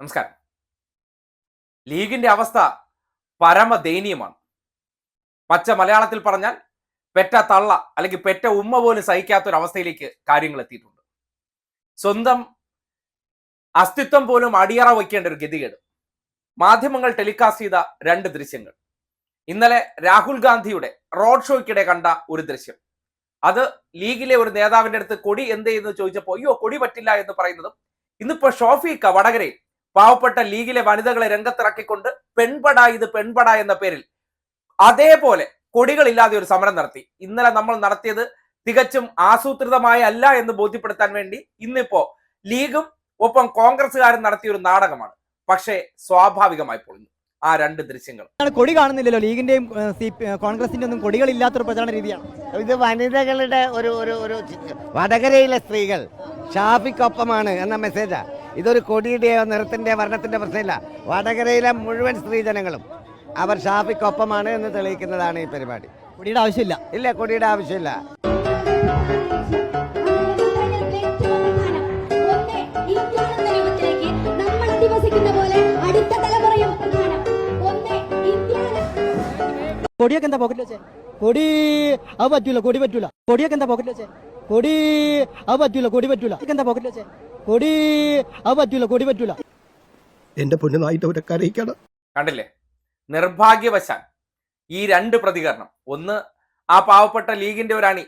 നമസ്കാരം. ലീഗിന്റെ അവസ്ഥ പരമദയനീയമാണ്. പച്ച മലയാളത്തിൽ പറഞ്ഞാൽ പെറ്റ തള്ള അല്ലെങ്കിൽ പെറ്റ ഉമ്മ പോലും സഹിക്കാത്ത ഒരു അവസ്ഥയിലേക്ക് കാര്യങ്ങൾ എത്തിയിട്ടുണ്ട്. സ്വന്തം അസ്തിത്വം പോലും അടിയറ വയ്ക്കേണ്ട ഒരു ഗതികേട്. മാധ്യമങ്ങൾ ടെലികാസ്റ്റ് ചെയ്ത രണ്ട് ദൃശ്യങ്ങൾ. ഇന്നലെ രാഹുൽ ഗാന്ധിയുടെ റോഡ് ഷോയ്ക്കിടെ കണ്ട ഒരു ദൃശ്യം. അത് ലീഗിലെ ഒരു നേതാവിന്റെ അടുത്ത് കൊടി എന്ത് ചെയ്യുന്നു ചോദിച്ചപ്പോൾ അയ്യോ കൊടി പറ്റില്ല എന്ന് പറയുന്നതും ഇന്നിപ്പോ ഷോഫിക്ക വടകരയിൽ പാവപ്പെട്ട ലീഗിലെ വനിതകളെ രംഗത്തിറക്കിക്കൊണ്ട് പെൺപട ഇത് പെൺപട എന്ന പേരിൽ അതേപോലെ കൊടികളില്ലാതെ ഒരു സമരം നടത്തി. ഇന്നലെ നമ്മൾ നടത്തിയത് തികച്ചും ആസൂത്രിതമായ അല്ല എന്ന് ബോധ്യപ്പെടുത്താൻ വേണ്ടി ഇന്നിപ്പോ ലീഗും ഒപ്പം കോൺഗ്രസ്സുകാരും നടത്തിയ ഒരു നാടകമാണ്. പക്ഷേ സ്വാഭാവികമായി പൊളിഞ്ഞു. ആ രണ്ട് ദൃശ്യങ്ങൾ കൊടി കാണുന്നില്ലല്ലോ. ലീഗിന്റെയും കോൺഗ്രസിന്റെ ഒന്നും കൊടികളില്ലാത്തൊരു പ്രചാരണ രീതിയാണ്. ഇത് വനിതകളുടെ ഒരു ഒരു ഒരു വടകരയിലെ സ്ത്രീകൾ ഷാഫിക്കൊപ്പമാണ് എന്ന മെസ്സേജാ ഇതൊരു കൊടിയുടെയോ നിറത്തിന്റെ വർണത്തിന്റെ പ്രശ്നമില്ല. വടകരയിലെ മുഴുവൻ സ്ത്രീജനങ്ങളും അവർ ഷാഫിക്കൊപ്പമാണ് എന്ന് തെളിയിക്കുന്നതാണ് ഈ പരിപാടി. കൊടിയുടെ ആവശ്യമില്ല. ഇല്ല കൊടിയുടെ ആവശ്യമില്ല. കൊടിയൊക്കെ എന്താ പോക്കറ്റിൽ വെച്ചേ? കൊടി അത് പറ്റൂല കൊടി പറ്റൂല. കൊടിയൊക്കെ എന്താ പോക്കറ്റിൽ വെച്ചേ? കൊടി അത് പറ്റൂല കൊടി പറ്റൂല. എന്താ പോക്കറ്റിൽ വെച്ചേ? കൊടി അത് പറ്റൂല കൊടി പറ്റൂല. എന്റെ പൊന്നുനായിട്ട് അവരൊക്കെ കരയിക്കണം. കണ്ടില്ലേ? നിർഭാഗ്യവശാൽ ഈ രണ്ട് പ്രതികരണം. ഒന്ന് ആ പാവപ്പെട്ട ലീഗിന്റെ ഒരാണി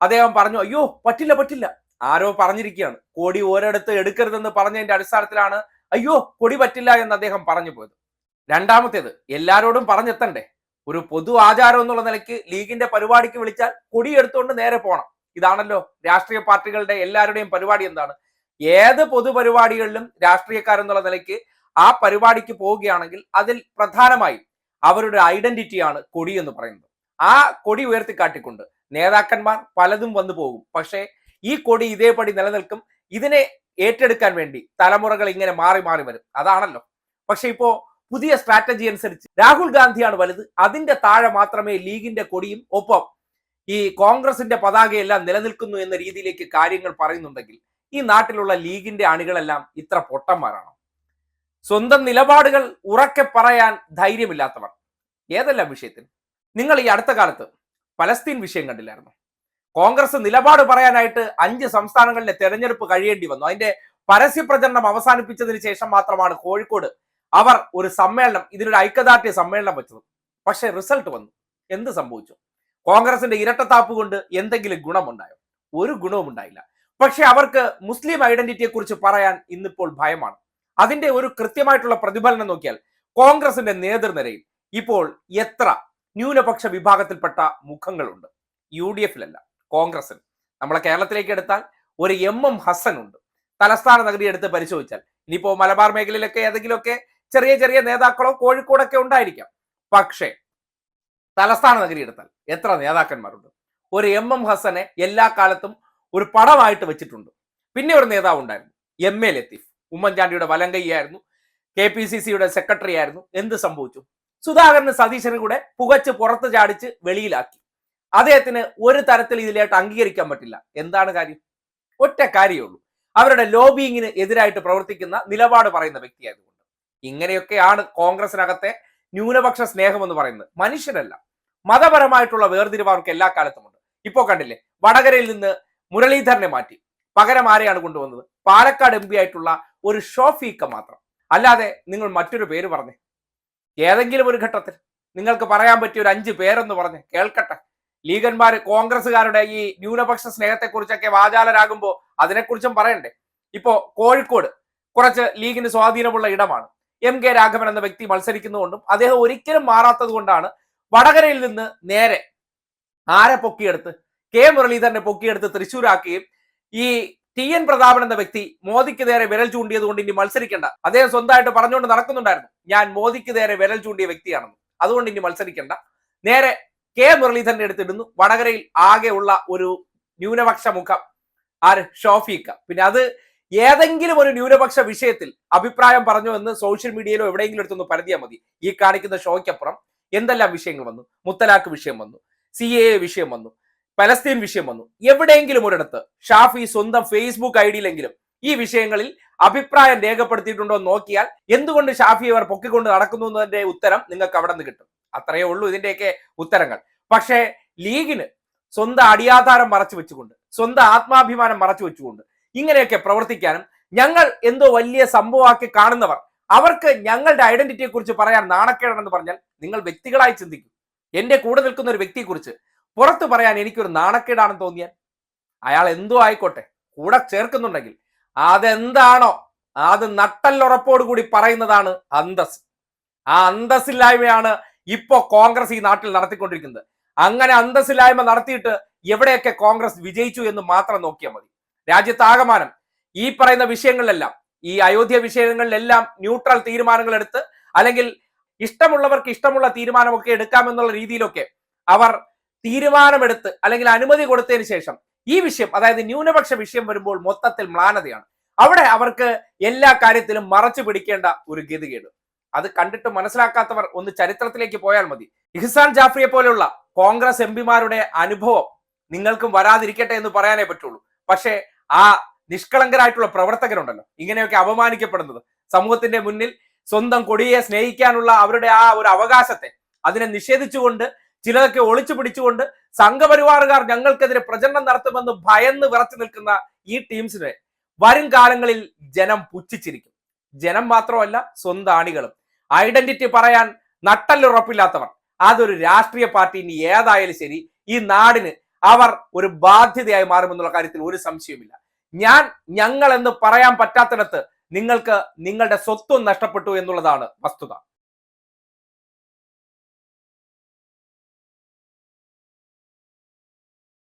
അദ്ദേഹം പറഞ്ഞു അയ്യോ പറ്റില്ല പറ്റില്ല. ആരോ പറഞ്ഞിരിക്കുകയാണ്. കൊടി ഒരിടത്ത് എടുക്കരുതെന്ന് പറഞ്ഞതിന്റെ അടിസ്ഥാനത്തിലാണ് അയ്യോ കൊടി പറ്റില്ല എന്ന് അദ്ദേഹം പറഞ്ഞു പോയത്. രണ്ടാമത്തേത് എല്ലാരോടും പറഞ്ഞെത്തണ്ടേ. ഒരു പൊതു ആചാരം എന്നുള്ള നിലയ്ക്ക് ലീഗിന്റെ പരിപാടിക്ക് വിളിച്ചാൽ കൊടി എടുത്തുകൊണ്ട് നേരെ പോകണം ഇതാണല്ലോ രാഷ്ട്രീയ പാർട്ടികളുടെ എല്ലാവരുടെയും പരിപാടി എന്താണ്? ഏത് പൊതുപരിപാടികളിലും രാഷ്ട്രീയക്കാരെന്നുള്ള നിലയ്ക്ക് ആ പരിപാടിക്ക് പോവുകയാണെങ്കിൽ അതിൽ പ്രധാനമായി അവരുടെ ഐഡന്റിറ്റിയാണ് കൊടി എന്ന് പറയുന്നത്. ആ കൊടി ഉയർത്തി കാട്ടിക്കൊണ്ട് നേതാക്കന്മാർ പലതും വന്നു പോകും. പക്ഷേ ഈ കൊടി ഇതേപടി നിലനിൽക്കും. ഇതിനെ ഏറ്റെടുക്കാൻ വേണ്ടി തലമുറകൾ ഇങ്ങനെ മാറി മാറി വരും. അതാണല്ലോ. പക്ഷെ ഇപ്പോ പുതിയ സ്ട്രാറ്റജി അനുസരിച്ച് രാഹുൽ ഗാന്ധിയാണ് വലുത്. അതിന്റെ താഴെ മാത്രമേ ലീഗിന്റെ കൊടിയും ഒപ്പം ഈ കോൺഗ്രസിന്റെ പതാകയെല്ലാം നിലനിൽക്കുന്നു എന്ന രീതിയിലേക്ക് കാര്യങ്ങൾ പറയുന്നുണ്ടെങ്കിൽ ഈ നാട്ടിലുള്ള ലീഗിന്റെ അണികളെല്ലാം ഇത്ര പൊട്ടന്മാരാണോ? സ്വന്തം നിലപാടുകൾ ഉറക്കെ പറയാൻ ധൈര്യമില്ലാത്തവർ. ഏതെല്ലാം വിഷയത്തിൽ? നിങ്ങൾ ഈ അടുത്ത കാലത്ത് പലസ്തീൻ വിഷയം കണ്ടില്ലായിരുന്നു? കോൺഗ്രസ് നിലപാട് പറയാനായിട്ട് അഞ്ച് സംസ്ഥാനങ്ങളിലെ തെരഞ്ഞെടുപ്പ് കഴിയേണ്ടി വന്നു. അതിന്റെ പരസ്യപ്രചരണം അവസാനിപ്പിച്ചതിന് ശേഷം മാത്രമാണ് കോഴിക്കോട് അവർ ഒരു സമ്മേളനം ഇതിനൊരു ഐക്യദാർഢ്യ സമ്മേളനം വെച്ചത്. പക്ഷെ റിസൾട്ട് വന്നു. എന്ത് സംഭവിച്ചു? കോൺഗ്രസിന്റെ ഇരട്ടത്താപ്പ് കൊണ്ട് എന്തെങ്കിലും ഗുണമുണ്ടായോ? ഒരു ഗുണവും ഉണ്ടായില്ല. പക്ഷെ അവർക്ക് മുസ്ലിം ഐഡന്റിറ്റിയെ കുറിച്ച് പറയാൻ ഇന്നിപ്പോൾ ഭയമാണ്. അതിന്റെ ഒരു കൃത്യമായിട്ടുള്ള പ്രതിഫലനം നോക്കിയാൽ കോൺഗ്രസിന്റെ നേതൃനിരയിൽ ഇപ്പോൾ എത്ര ന്യൂനപക്ഷ വിഭാഗത്തിൽപ്പെട്ട മുഖങ്ങളുണ്ട്. യു ഡി എഫിലല്ല കോൺഗ്രസിൽ നമ്മളെ കേരളത്തിലേക്ക് എടുത്താൽ ഒരു എം എം ഹസൻ ഉണ്ട്. തലസ്ഥാന നഗരി എടുത്ത് പരിശോധിച്ചാൽ ഇനിയിപ്പോ മലബാർ മേഖലയിലൊക്കെ ഏതെങ്കിലുമൊക്കെ ചെറിയ ചെറിയ നേതാക്കളോ കോഴിക്കോടൊക്കെ ഉണ്ടായിരിക്കാം. പക്ഷേ തലസ്ഥാന നഗരി എടുത്താൽ. എത്ര നേതാക്കന്മാരുണ്ട്? ഒരു എം എം ഹസനെ എല്ലാ കാലത്തും ഒരു പടമായിട്ട് വെച്ചിട്ടുണ്ട്. പിന്നെ ഒരു നേതാവ് ഉണ്ടായിരുന്നു. M A Latheef. ഉമ്മൻചാണ്ടിയുടെ വലങ്കയ്യായിരുന്നു. കെ പി സി സിയുടെ സെക്രട്ടറി ആയിരുന്നു. എന്ത് സംഭവിച്ചു? സുധാകരന് സതീശന് കൂടെ പുകച്ച് പുറത്ത് ചാടിച്ച് വെളിയിലാക്കി. അദ്ദേഹത്തിന് ഒരു തരത്തിൽ ഇതിലായിട്ട് അംഗീകരിക്കാൻ പറ്റില്ല. എന്താണ് കാര്യം? ഒറ്റ കാര്യമേ ഉള്ളൂ. അവരുടെ ലോബിയിങ്ങിന് എതിരായിട്ട് പ്രവർത്തിക്കുന്ന നിലപാട് പറയുന്ന വ്യക്തിയായതുകൊണ്ട്. ഇങ്ങനെയൊക്കെയാണ് കോൺഗ്രസിനകത്തെ ന്യൂനപക്ഷ സ്നേഹം എന്ന് പറയുന്നത്. മനുഷ്യരല്ല. മതപരമായിട്ടുള്ള വേർതിരിവ് അവർക്ക് എല്ലാ കാലത്തും ഉണ്ട്. ഇപ്പോ കണ്ടില്ലേ വടകരയിൽ നിന്ന് മുരളീധരനെ മാറ്റി. പകരം ആരെയാണ് കൊണ്ടുവന്നത്? പാലക്കാട് എം ആയിട്ടുള്ള ഒരു ഷോഫീക്ക മാത്രം. അല്ലാതെ നിങ്ങൾ മറ്റൊരു പേര് പറഞ്ഞു. ഏതെങ്കിലും ഒരു ഘട്ടത്തിൽ നിങ്ങൾക്ക് പറയാൻ പറ്റിയ ഒരു അഞ്ച് പേരെന്ന് പറഞ്ഞ്. കേൾക്കട്ടെ. ലീഗന്മാര് കോൺഗ്രസ്സുകാരുടെ ഈ ന്യൂനപക്ഷ സ്നേഹത്തെക്കുറിച്ചൊക്കെ വാചാലരാകുമ്പോൾ അതിനെക്കുറിച്ചും പറയണ്ടേ. ഇപ്പോ കോഴിക്കോട് കുറച്ച് ലീഗിന് സ്വാധീനമുള്ള ഇടമാണ്. എം കെ രാഘവൻ എന്ന വ്യക്തി മത്സരിക്കുന്നതുകൊണ്ടും അദ്ദേഹം ഒരിക്കലും മാറാത്തത് കൊണ്ടാണ് വടകരയിൽ നിന്ന് നേരെ ആരെ പൊക്കിയെടുത്ത് കെ മുരളീധരനെ പൊക്കിയെടുത്ത് തൃശ്ശൂരാക്കുകയും ഈ ടി എൻ പ്രതാപൻ എന്ന വ്യക്തി മോദിക്ക് നേരെ വിരൽ ചൂണ്ടിയത് കൊണ്ട് ഇനി മത്സരിക്കേണ്ട. അദ്ദേഹം സ്വന്തമായിട്ട് പറഞ്ഞുകൊണ്ട് നടക്കുന്നുണ്ടായിരുന്നു. ഞാൻ മോദിക്ക് നേരെ വിരൽ ചൂണ്ടിയ വ്യക്തിയാണെന്ന്. അതുകൊണ്ട് ഇനി മത്സരിക്കേണ്ട. നേരെ കെ മുരളീധരന്റെ എടുത്തിടുന്നു. വടകരയിൽ ആകെ ഉള്ള ഒരു ന്യൂനപക്ഷ മുഖം ആര്? ഷോഫീക്ക പിന്നെ അത് ഏതെങ്കിലും ഒരു ന്യൂനപക്ഷ വിഷയത്തിൽ അഭിപ്രായം പറഞ്ഞു എന്ന് സോഷ്യൽ മീഡിയയിലോ എവിടെയെങ്കിലും എടുത്തൊന്ന് പരതിയാൽ മതി. ഈ കാണിക്കുന്ന ഷോയ്ക്കപ്പുറം എന്തെല്ലാം വിഷയങ്ങൾ വന്നു? മുത്തലാഖ് വിഷയം വന്നു സി എ വിഷയം വന്നു പലസ്തീൻ വിഷയം വന്നു. എവിടെയെങ്കിലും ഒരിടത്ത് ഷാഫി സ്വന്തം ഫേസ്ബുക്ക് ഐ ഡിയിലെങ്കിലും ഈ വിഷയങ്ങളിൽ അഭിപ്രായം രേഖപ്പെടുത്തിയിട്ടുണ്ടോ എന്ന് നോക്കിയാൽ എന്തുകൊണ്ട് ഷാഫി അവർ പൊക്കിക്കൊണ്ട് നടക്കുന്നു എന്നതിന്റെ ഉത്തരം നിങ്ങൾക്ക് അവിടെ നിന്ന് കിട്ടും. അത്രയേ ഉള്ളൂ ഇതിന്റെയൊക്കെ ഉത്തരങ്ങൾ. പക്ഷേ ലീഗിന് സ്വന്തം അടിയാധാരം മറച്ചു വെച്ചുകൊണ്ട് സ്വന്തം ആത്മാഭിമാനം മറച്ചു വെച്ചുകൊണ്ട് ഇങ്ങനെയൊക്കെ പ്രവർത്തിക്കാനും ഞങ്ങൾ എന്തോ വലിയ സംഭവമാക്കി കാണുന്നവർ അവർക്ക് ഞങ്ങളുടെ ഐഡന്റിറ്റിയെ കുറിച്ച് പറയാൻ നാണക്കേടെന്ന് പറഞ്ഞാൽ നിങ്ങൾ വ്യക്തികളായി ചിന്തിക്കും. എന്റെ കൂടെ നിൽക്കുന്ന ഒരു വ്യക്തിയെക്കുറിച്ച് പുറത്ത് പറയാൻ എനിക്കൊരു നാണക്കേടാണെന്ന് തോന്നിയാൽ അയാൾ എന്തോ ആയിക്കോട്ടെ കൂടെ ചേർക്കുന്നുണ്ടെങ്കിൽ അതെന്താണോ അത് നട്ടല്ലുറപ്പോടുകൂടി പറയുന്നതാണ് അന്തസ് ആ അന്തസ്സില്ലായ്മയാണ് ഇപ്പോ കോൺഗ്രസ് ഈ നാട്ടിൽ നടത്തിക്കൊണ്ടിരിക്കുന്നത്. അങ്ങനെ അന്തസ്സില്ലായ്മ നടത്തിയിട്ട് എവിടെയൊക്കെ കോൺഗ്രസ് വിജയിച്ചു എന്ന് മാത്രം നോക്കിയാൽ മതി. രാജ്യത്താകമാനം ഈ പറയുന്ന വിഷയങ്ങളിലെല്ലാം ഈ അയോധ്യ വിഷയങ്ങളിലെല്ലാം ന്യൂട്രൽ തീരുമാനങ്ങൾ എടുത്ത് അല്ലെങ്കിൽ ഇഷ്ടമുള്ളവർക്ക് ഇഷ്ടമുള്ള തീരുമാനമൊക്കെ എടുക്കാമെന്നുള്ള രീതിയിലൊക്കെ അവർ തീരുമാനമെടുത്ത് അല്ലെങ്കിൽ അനുമതി കൊടുത്തതിന് ശേഷം ഈ വിഷയം അതായത് ന്യൂനപക്ഷ വിഷയം വരുമ്പോൾ മൊത്തത്തിൽ മ്ലാനതയാണ്. അവിടെ അവർക്ക് എല്ലാ കാര്യത്തിലും മറച്ചു പിടിക്കേണ്ട ഒരു ഗതികേട്. അത് കണ്ടിട്ട് മനസ്സിലാക്കാത്തവർ ഒന്ന് ചരിത്രത്തിലേക്ക് പോയാൽ മതി. ഇഹ്സാൻ ജാഫ്രിയെ പോലെയുള്ള കോൺഗ്രസ് എം പിമാരുടെ അനുഭവം നിങ്ങൾക്കും വരാതിരിക്കട്ടെ എന്ന് പറയാനേ പറ്റുള്ളൂ. പക്ഷേ ആ നിഷ്കളങ്കരായിട്ടുള്ള പ്രവർത്തകരുണ്ടല്ലോ. ഇങ്ങനെയൊക്കെ അപമാനിക്കപ്പെടുന്നത്. സമൂഹത്തിന്റെ മുന്നിൽ സ്വന്തം കൊടിയെ സ്നേഹിക്കാനുള്ള അവരുടെ ആ ഒരു അവകാശത്തെ അതിനെ നിഷേധിച്ചുകൊണ്ട് ചിലതൊക്കെ ഒളിച്ചു പിടിച്ചുകൊണ്ട് സംഘപരിവാറുകാർ ഞങ്ങൾക്കെതിരെ പ്രചരണം നടത്തുമെന്ന് ഭയന്ന് വിറച്ചു നിൽക്കുന്ന ഈ ടീംസിനെ വരും കാലങ്ങളിൽ ജനം പുച്ഛിച്ചിരിക്കും. ജനം മാത്രമല്ല സ്വന്തം അണികളും ഐഡന്റിറ്റി പറയാൻ നട്ടല്ലുറപ്പില്ലാത്തവർ. അതൊരു രാഷ്ട്രീയ പാർട്ടി ഇനി ഏതായാലും ശരി. ഈ നാടിന് അവർ ഒരു ബാധ്യതയായി മാറുമെന്നുള്ള കാര്യത്തിൽ ഒരു സംശയവുമില്ല. ഞാൻ ഞങ്ങൾ എന്ന് പറയാൻ പറ്റാത്തിടത്ത് നിങ്ങൾക്ക് നിങ്ങളുടെ സ്വത്വം നഷ്ടപ്പെട്ടു എന്നുള്ളതാണ് വസ്തുത.